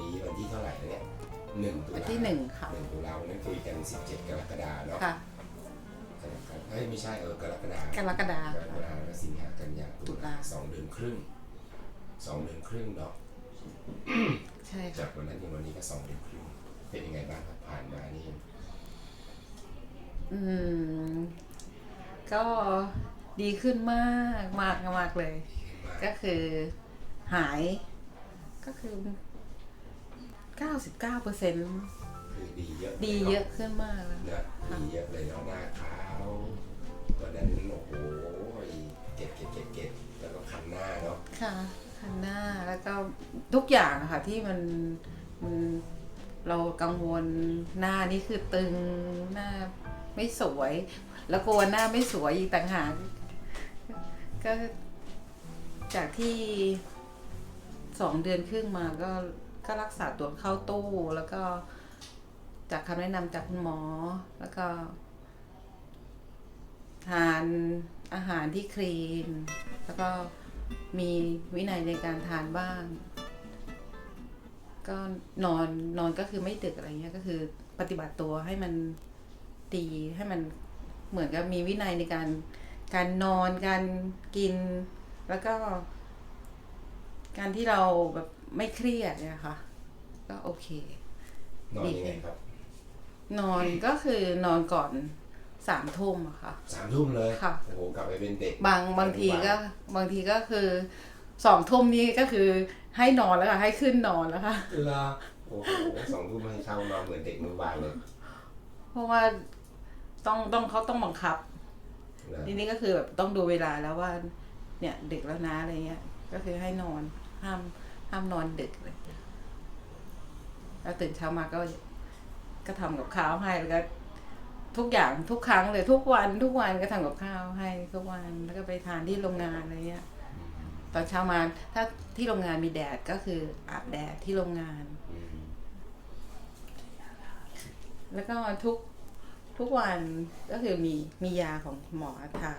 นี้วันที่เท่าไหร่แล้วเนี่ยหนึ่งตุวันลาที่หนึ่งค่ะ หนึ่งตุลาวันนั้นคุยกัน17กรกฎาเนาะค่ะ กรกฎาเอ้ยไม่ใช่เออกรกฎากรกฎา กรกฎาแล้วสิงหากันยาตุตุลา ลาสองเดือนครึ่งสองเดือนครึ่งเนาะใช่จาค่ะกวันนั้นถึงวันนี้ก็สองเดือนครึ่งเป็นยังไงบ้างครับผ่านมานี่อืม ก็ดีขึ้นมากมากมากเลย ก็คือหาย ก็คือ 99เปอร์เซ็นต์คือดีเยอะดีเยอะขึ้นมากแล้วนะดีเยอะเลยเนาะหน้าขาวตอนนั้นโอ้โหเก็บเก็บเก็บเก็บแล้วก็คันหน้าเนาะค่ะคันหน้าแล้วก็ทุกอย่างอะค่ะที่มันมันเรากังวลหน้านี่คือตึงหน้าไม่สวย แล้วกลัวหน้าไม่สวยอีกต่างหากก็จากที่สองเดือนครึ่งมาก็ ก็รักษาตัวเข้าตู้แล้วก็จากคำแนะนำจากคุณหมอ แล้วก็ ทานอาหารที่คลีน แล้วก็มีวินัยในการทานบ้าง ก็นอนนอนก็คือไม่ดึกอะไรเงี้ยก็คือปฏิบัติตัวให้มันดีให้มันเหมือนกับมีวินัยในการการนอนการกิน แล้วก็ การที่เราแบบ ไม่เครียดเนี่ยค่ะก็โอเค นอนยังไงครับ นอนก็คือนอนก่อนสามทุ่มอะค่ะ สามทุ่มเลย ค่ะ โอ้โห กลับไปเป็นเด็กบางบางทีก็บางทีก็คือสองทุ่มนี้ก็คือให้นอนแล้วค่ะให้ขึ้นนอนแล้วค่ะลาโอ้โหสองทุ่มให้เข้านอนเหมือนเด็กมือบายเลยเพราะว่าต้องต้องเขาต้องบังคับนะทีนี้ก็คือแบบต้องดูเวลาแล้วว่า เนี่ยดึกแล้วนะอะไรเงี้ย ก็คือให้นอนห้าม ห้ามนอนดึกเลยแล้วตื่นเช้ามาก็ ก็ทำกับข้าวให้แล้วก็ทุกอย่างทุกครั้งเลยทุกวันทุกวันก็ทำกับข้าวให้ทุกวันแล้วก็ไปทานที่โรงงานอะไรเงี้ยตอนเช้ามาถ้าที่โรงงานมีแดดก็คืออาบแดดที่โรงงานอืมแล้วก็ทุกทุกวันก็คือมีมียาของหมอทา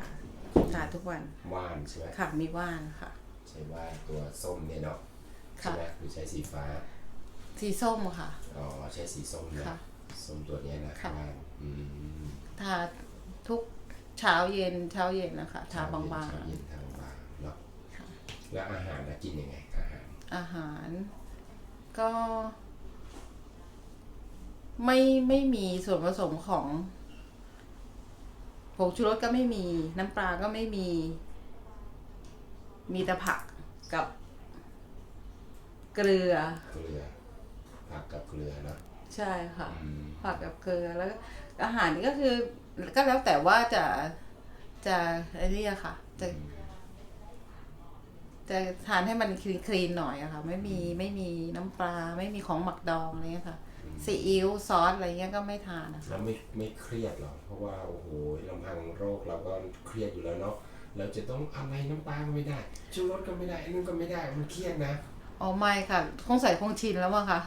ทาทุกวันว่านใช่ไหมค่ะมีว่านค่ะ ใช้ว่านตัวส้มเนี่ยเนาะ ใช่ค่ะไหมหรือใช้สีฟ้า สีส้มค่ะ อ๋อ ใช้สีส้มนะค่ะส้มตัวเนี้ยนะค่ะ ว่านอืมทาทุกเช้าเย็นเช้าเย็นนะคะทาบางเช้เย็นทาบางๆเนาะๆค่ะ แล้วอาหารนะกินยังไงอาหารอาหารก็ ไม่ไม่มีส่วนผสมของผงชูรสก็ไม่มี น้ำปลาก็ไม่มี มีแต่ผักกับ เกลือ เกลือ ผักกับเกลือเนาะใช่ค่ะ อืมผักกับเกลือแล้วก็อาหารนี่ก็คือก็แล้วแต่ว่าจะจะไอ้นี่อะค่ะ จะจะทานให้มันคลีนคลีนหน่อยอะค่ะ ไม่มีไม่มีน้ำปลาไม่มีของหมักดองอะไรเงี้ยค่ะซีอิ๊วซอสอะไรเงี้ยก็ไม่ทานนะคะแล้วไม่ไม่เครียดหรอเพราะว่าโอ้โหลำพังโรคเราก็เครียดอยู่แล้วเนาะเราจะต้องอะไรน้ำปลาก็ไม่ได้ชูรสก็ไม่ได้อันนู้นก็ไม่ได้มันเครียดนะ อ๋อไม่ค่ะ คงใส่คงชินแล้วมั้งคะ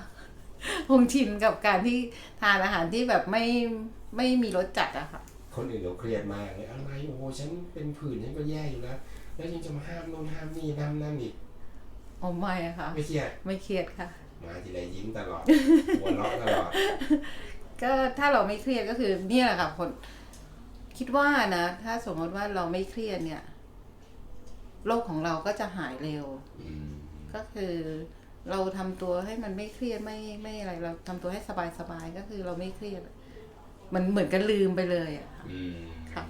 คงชินกับการที่ทานอาหารที่แบบไม่ไม่มีรสจัดอะค่ะ คนอื่นเราเครียดมากเลยอะไรโอ้โหฉันเป็นผื่นฉันก็แย่อยู่แล้ว แล้วยังจะมาห้ามโน่นห้ามนี่นั่นนั่นอีกอ๋อไม่อะค่ะ ไม่เครียดไม่เครียดค่ะ มาทีไรยิ้มตลอดหัวเราะตลอด ก็ถ้าเราไม่เครียดก็คือเนี่ยแหละค่ะผลคิดว่านะ ถ้าสมมติว่าเราไม่เครียดเนี่ยโรคของเราก็จะหายเร็ว อืม ก็คือเราทำตัวให้มันไม่เครียดไม่ไม่อะไร เราทำตัวให้สบายสบายก็คือเราไม่เครียด มันเหมือนกันลืมไปเลยอะอืมค่ะ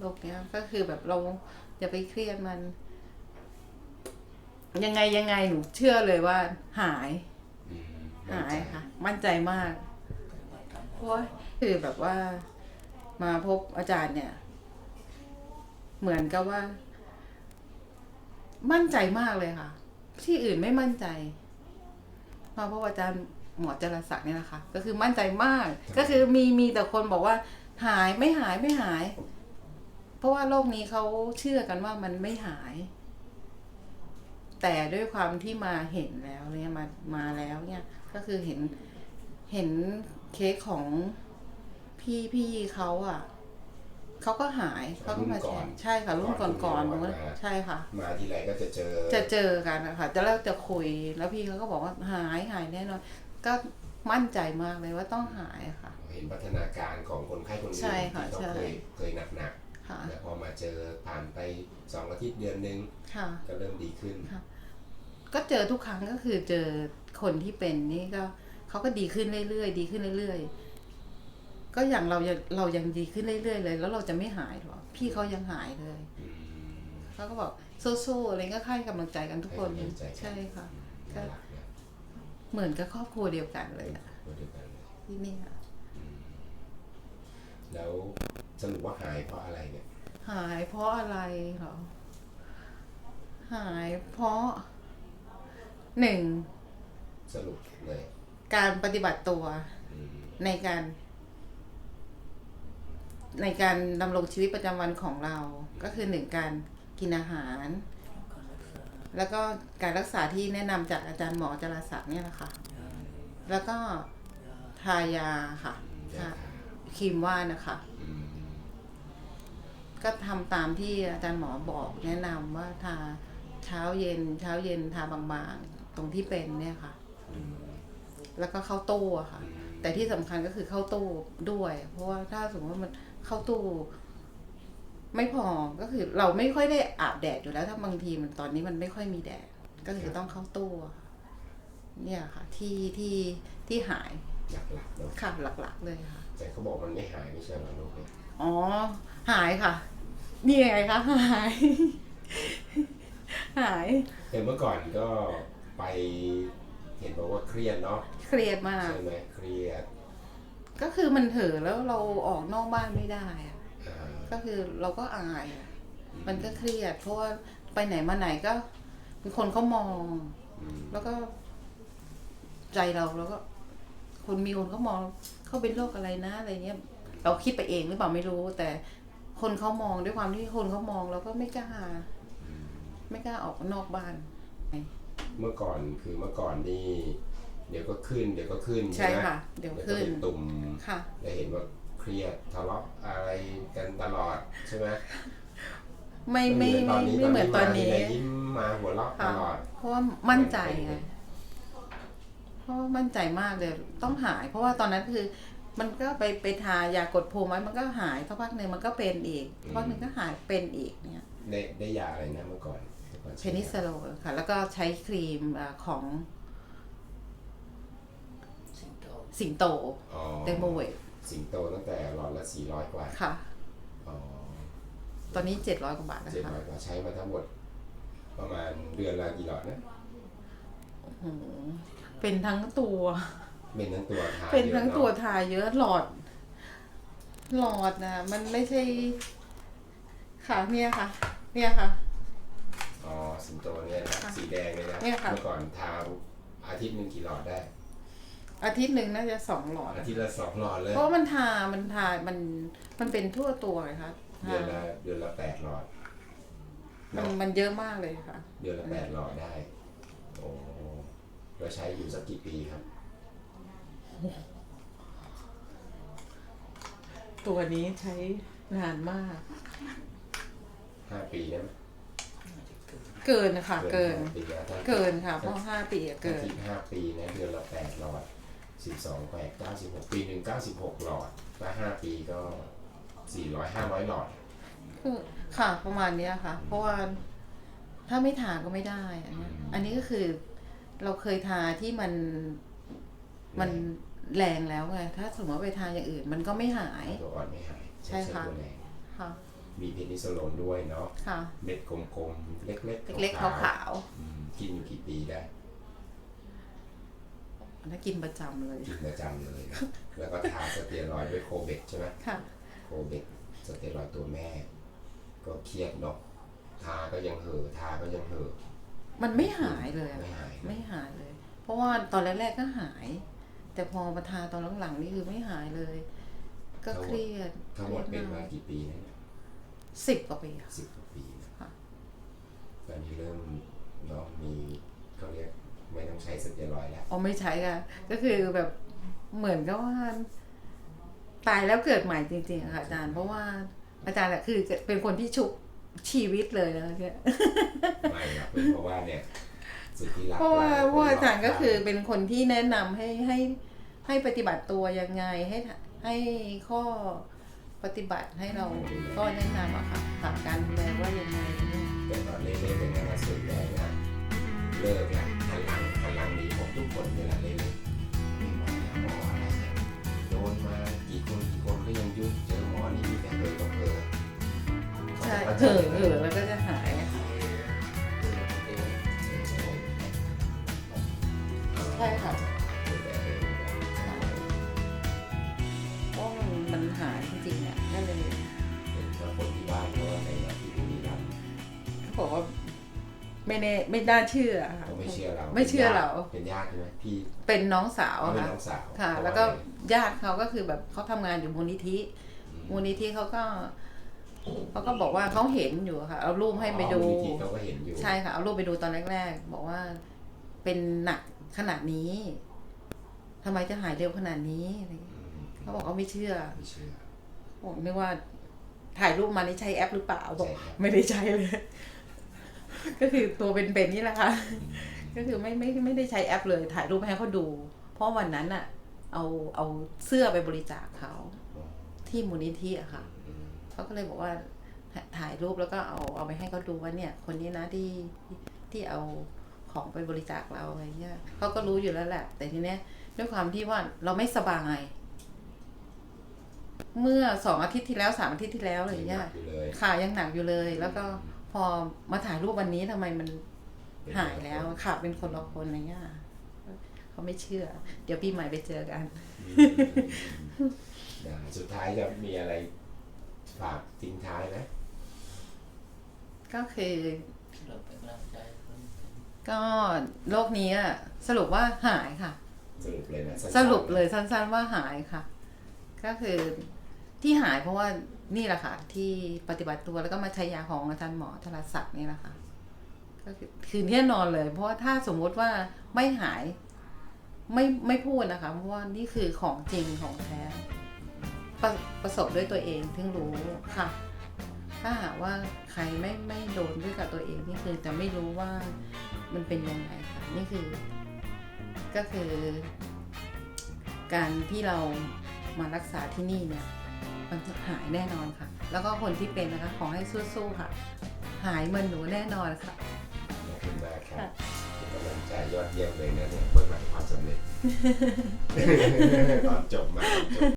โรคเนี้ยก็คือแบบเราอย่าไปเครียดมัน ยังไงยังไงหนูเชื่อเลยว่า หายอืมหายค่ะ มั่นใจมากเพราะว่าคือแบบว่า มาพบอาจารย์เนี่ย เหมือนกับว่า มั่นใจมากเลยค่ะ ที่อื่นไม่มั่นใจมาพบอาจารย์หมอจรศักดิ์เนี่ยนะคะ ก็คือมั่นใจมาก ก็คือมีมีแต่คนบอกว่าหายไม่หายไม่หาย เพราะว่าโรคนี้เขาเชื่อกันว่ามันไม่หาย แต่ด้วยความที่มาเห็นแล้วเนี่ยมามาแล้วเนี่ย ก็คือเห็นเห็นเคสของพี่พี่เขาอะ เขาก็หายเขาก็มารุ่นก่แชอนร์ใช่ค่ะรุ่นก่อนก่อนก่อนนู้นมาใช่ค่ะ มาทีไรก็จะเจอ จะเจอกันนะคะจะแล้วจะคุยแล้วพี่เขาก็บอกว่าหายหายแน่นอน ก็มั่นใจมากเลยว่าต้องหายอะค่ะ เห็นพัฒนาการของคนไข้คนหนึงใช่ค่ะที่เขาใช่เคยเคยหนักหนักค่ะๆแต่พอมาเจอผ่านไปสองอาทิตย์เดือนหนึ่งค่ะก็เริ่มดีขึ้นค่ะก็เจอทุกครั้งก็คือเจอคนที่เป็นนี่ก็เขาก็ดีขึ้นเรื่อยๆ ดีขึ้นเรื่อยๆ ก็อย่างเรายังเรายังดีขึ้นเรื่อยๆเลย แล้วเราจะไม่หายหรอพี่เขายังหายเลยอืมเขาก็บอกสู้ๆอะไรก็ให้กำลังใจกันทุกคนให้กำลังใจกัน ใช่ค่ะน่ารักนะเหมือนกับครอบครัวเดียวกันเลยอะตัวเดียวกันเลยที่นี่ค่ะ แล้วสรุปว่าหายเพราะอะไรเนี่ยหายเพราะอะไรเหรอ หายเพราะหนึ่งสรุปเลยการปฏิบัติตัวอืมในการ ในการดำรงชีวิตประจำวันของเรา ก็คือหนึ่งการกินอาหาร แล้วก็การรักษาที่แนะนำจากอาจารย์หมอจราศักดิ์เนี่ยแหละค่ะ แล้วก็ทายาค่ะครีมว่านนะคะ ก็ทำตามที่อาจารย์หมอบอกแนะนำว่าทาเช้าเย็น เช้าเย็นทาบางๆ ตรงที่เป็นเนี่ยค่ะ แล้วก็เข้าตู้อะค่ะแต่ที่สำคัญก็คือเข้าตู้ด้วย เพราะว่าถ้าสมมติว่ามัน เข้าตู้ไม่พอก็คือเราไม่ค่อยได้อาบแดดอยู่แล้ว ถ้าบางทีมันตอนนี้มันไม่ค่อยมีแดด ก็คือต้องเข้าตู้อะค่ะเนี่ยค่ะ ที่ที่ที่หายหลักๆเนาะค่ะหลักๆเลยค่ะ แต่เขาบอกมันไม่หายไม่ใช่เหรอลูกเนี่ยอ๋อ หายค่ะ นี่ไงคะหาย หาย แต่เมื่อก่อนก็ไปเห็นบอกว่าเครียดเนาะเครียดมาก ใช่ไหมเครียด ก็คือมันเถอะแล้วเราออกนอกบ้านไม่ได้อะอ่าก็คือเราก็อายอะมันก็เครียด เพราะว่าไปไหนมาไหนก็มีคนเขามองอืมแล้วก็ ใจเราแล้วก็ คนมีคนเขามองเขาเป็นโรคอะไรนะอะไรเงี้ย เราคิดไปเองหรือเปล่าไม่รู้ แต่คนเขามองด้วยความที่คนเขามองเราก็ไม่กล้าไม่กล้าออกนอกบ้าน เมื่อก่อนคือเมื่อก่อนนี่ เดี๋ยวก็ขึ้น เดี๋ยวก็ขึ้นใช่ไหมค่ะเดี๋ยวเดี๋ยวก็ขึ้นเป็นตุ่มค่ะได้เห็นว่าเครียดทะเลาะอะไรกันตลอดใช่ไหมไม่ไม่ไม่ไม่เหมือนตอนนี้มาทีไรยิ้มมาหัวเราะตค่ะลอดเพราะว่ามั่นใจไงเพราะว่ามั่นใจมากเลยต้องหาย เพราะว่าตอนนั้นคือมันก็ไปไปทายากดภูมิไว้มันก็หายสักพักหนึ่งมันก็เป็นอีกสักพักหนึ่งก็หายเป็นอีกเนี่ยได้ได้ยาอะไรนะเมื่อก่อนมื่อก่อเพใช้นิซิลโลนค่ะ แล้วก็ใช้ครีมอ่าของ สิงโตอ๋อเดโมเวทสิงโตตั้งแต่หลอดละสี่ร้อยกว่าค่ะ อ๋อตอนนี้เจ็ดร้อยกว่าบาทนะเจ็ดคะร้อยกว่าใช้มาทั้งหมด ประมาณเดือนละกี่หลอดนะโอ้โหเป็นทั้งตัว เป็นทั้งตัวทาเป็นทั้งยอะตัวเนาะทาเยอะหลอด หลอดนะมันไม่ใช่ ค่ะเนี่ยค่ะ เนี่ยค่ะ อ๋อสิงโตเนี่ยนะค่ะสีแดงเลยนะ เนี่ยค่ะ เมื่อก่อนทาอาทิตย์หนึ่งกี่หลอดได้ อาทิตย์หนึ่งน่าจะสองหลอดอาทิตย์ละสองหลอดเลย เพราะว่ามันทา มันทา มัน มันเป็นทั่วตัวเลยค่ะเดือนละเดือนละแปดหลอดมันเนาะมันเยอะมากเลยค่ะ เดือนละแปดหลอดได้ โอ้เราใช้อยู่สักกี่ปีครับ ตัวนี้ใช้นานมาก ห้าปีได้ไหมเกินนะคะ เกิน ห้าปีนะถ้าเกินค่ะ เพราะห้าปีอะถ้าเกินคิดห้าปีนะเดือนละแปดหลอด สิบสองแปดเก้าสิบหกปีหนึ่งเก้าสิบหกหลอดถ้าห้าปีก็สี่ร้อยห้าร้อยหลอด คือค่ะประมาณเนี้ยค่ะ เพราะว่าถ้าไม่ทาก็ไม่ได้อันเนี้ยอันนี้ก็คือเราเคยทาที่มันมันแรงแล้วไงถ้าสมมติว่าไปทาอย่างอื่น มันก็ไม่หาย ตัวอ่อนไม่หายใช่ค่ะ ตัวแรงค่ะ มีเพนิซิลโลนด้วยเนาะค่ะ เม็ดกลมๆ เล็กๆเล็กๆขาวๆอืมกินอยู่กี่ปีได้ ๆถ้ากินประจำเลยกินประจำเลยนะแล้วก็ทาสเตียรอยด์ด้วยโคเบกใช่ไหมค่ะ โคเบกสเตียรอยด์ตัวแม่ ก็เครียดเนาะทาก็ยังเห่อะทาก็ยังเห่อะ มันไม่หายเลยอะไม่หาย ไม่หายเลย เพราะว่าตอนแรกๆก็หาย แต่พอมาทาตอนหลังๆนี่คือไม่หายเลย ก็เครียดทั้งหมดเป็นมากี่ปีนะสิบกว่าปีค่ะสิบกว่าปีนะค่ะ ตอนนี้เริ่มเนาะมีเขาเรียก ไม่ต้องใช้สเตียรอยด์แล้ว อ๋อไม่ใช้ค่ะ ก็คือแบบเหมือนกับว่าตายแล้วเกิดใหม่จริงๆอะค่ะอาจารย์ เพราะว่าอาจารย์อะคือเป็นคนที่ชุบชีวิตเลยนะเนี่ย ไม่หรอกเป็นเพราะว่าเนี่ยสุดที่รักเพราะว่าเเพราะว่าอาจารย์ก็คือเป็นคนที่แนะนำให้ให้ให้ปฏิบัติตัวยังไงให้ให้ข้อปฏิบัติให้เราก็แนะนำอะค่ะค่ะการดูแลว่ายังไงเนี่ยแต่ตอนเล่นๆเป็นงานสุดแรงนะ เลิกละพลังพลังดีหมดทุกคนเวลาเล่นไม่ไหวแล้วหมออะไรเนี่ยโดนมากี่คนกี่คนก็ยังยุ่งเจอหมอนี่มีแต่เผลอกับเผลอใช่เถอะเถอแล้วก็จะหาย ไม่แน่ไม่น่าเชื่อค่ะเขาไม่เชื่อเราไม่เชื่อเรา เป็นญาติใช่ไหมพี่เป็นน้องสาวเขาอะเป็นค่ะน้องสาวค่ะเพราะแล้วก็าอะไรญาติเขาก็คือแบบเขาทำงานอยู่มูลนิธิ มูลนิธิเขาก็เขาก็บอกว่าเขาเห็นอยู่ค่ะ เอารูปให้ไปดู อ๋อมูลนิธิเขาก็เห็นอยู่ ใช่ค่ะ เอารูปไปดูตอนแรกๆ บอกว่าเป็นหนักขนาดนี้ทำไมจะหายเร็วขนาดนี้อะไรอย่างเงี้ยอืมเขาบอกว่าไม่เชื่อไม่เชื่อผมนึกว่าถ่ายรูปมานี่ใช้แอปหรือเปล่าบอกใช่ครับ ไม่ได้ใช้เลย ก็คือตัวเป็นๆนี่แหละค่ะ ก็คือไม่ไม่ไม่ได้ใช้แอปเลยถ่ายรูปให้เขาดู เพราะวันนั้นอะเอาเอาเสื้อไปบริจาคเขาที่มูลนิธิอะค่ะอืมเขาก็เลยบอกว่าถ่ายถ่ายรูปแล้วก็เอาเอาไปให้เขาดูว่าเนี่ย คนนี้นะที่ที่ที่เอาของไปบริจาคเราอะไรเงี้ยเขาก็รู้อยู่แล้วแหละ แต่ทีเนี้ยด้วยความที่ว่าเราไม่สบายเมื่อสองอาทิตย์ที่แล้วสามอาทิตย์ที่แล้วอะไรเงี้ยอยู่เลยขายังหนักอยู่เลย แล้วก็ พอมาถ่ายรูปวันนี้ทำไมมันหายแล้วขาเป็นคนละคนอะไรเงี้ยเขาไม่เชื่อ เดี๋ยวปีใหม่ไปเจอกันอืมนะสุดท้ายจะมีอะไรฝากทิ้งท้ายไหมก็คือเราเป็นกำลังใจคนก็โรคนี้อะสรุปว่าหายค่ะ สรุปเลยนะนๆสรุปเลยสั้นๆว่าหายค่ะ ก็คือที่หายเพราะว่า นี่แหละค่ะ ที่ปฏิบัติตัวแล้วก็มาใช้ยาของอาจารย์หมอธรศักดิ์นี่แหละค่ะก็คือคือแน่นอนเลย เพราะว่าถ้าสมมุติว่าไม่หายไม่ไม่พูดนะคะเพราะว่านี่คือของจริงของแท้ประประสบด้วยตัวเองถึงรู้ค่ะ ถ้าหากว่าใครไม่ไม่โดนด้วยกับตัวเองนี่คือจะไม่รู้ว่ามันเป็นยังไงค่ะนี่คือ ก็คือ การที่เรามารักษาที่นี่เนี่ย มันจะหายแน่นอนค่ะ แล้วก็คนที่เป็นนะคะขอให้สู้ๆค่ะ หายเหมือนหนูแน่นอนค่ะ ขอบคุณมากครับค่ะ เป็นกำลังใจยอดเยี่ยมเลยนะเนี่ยเมื่อหมายความสำเร็จ ตอนจบมาตอนจบ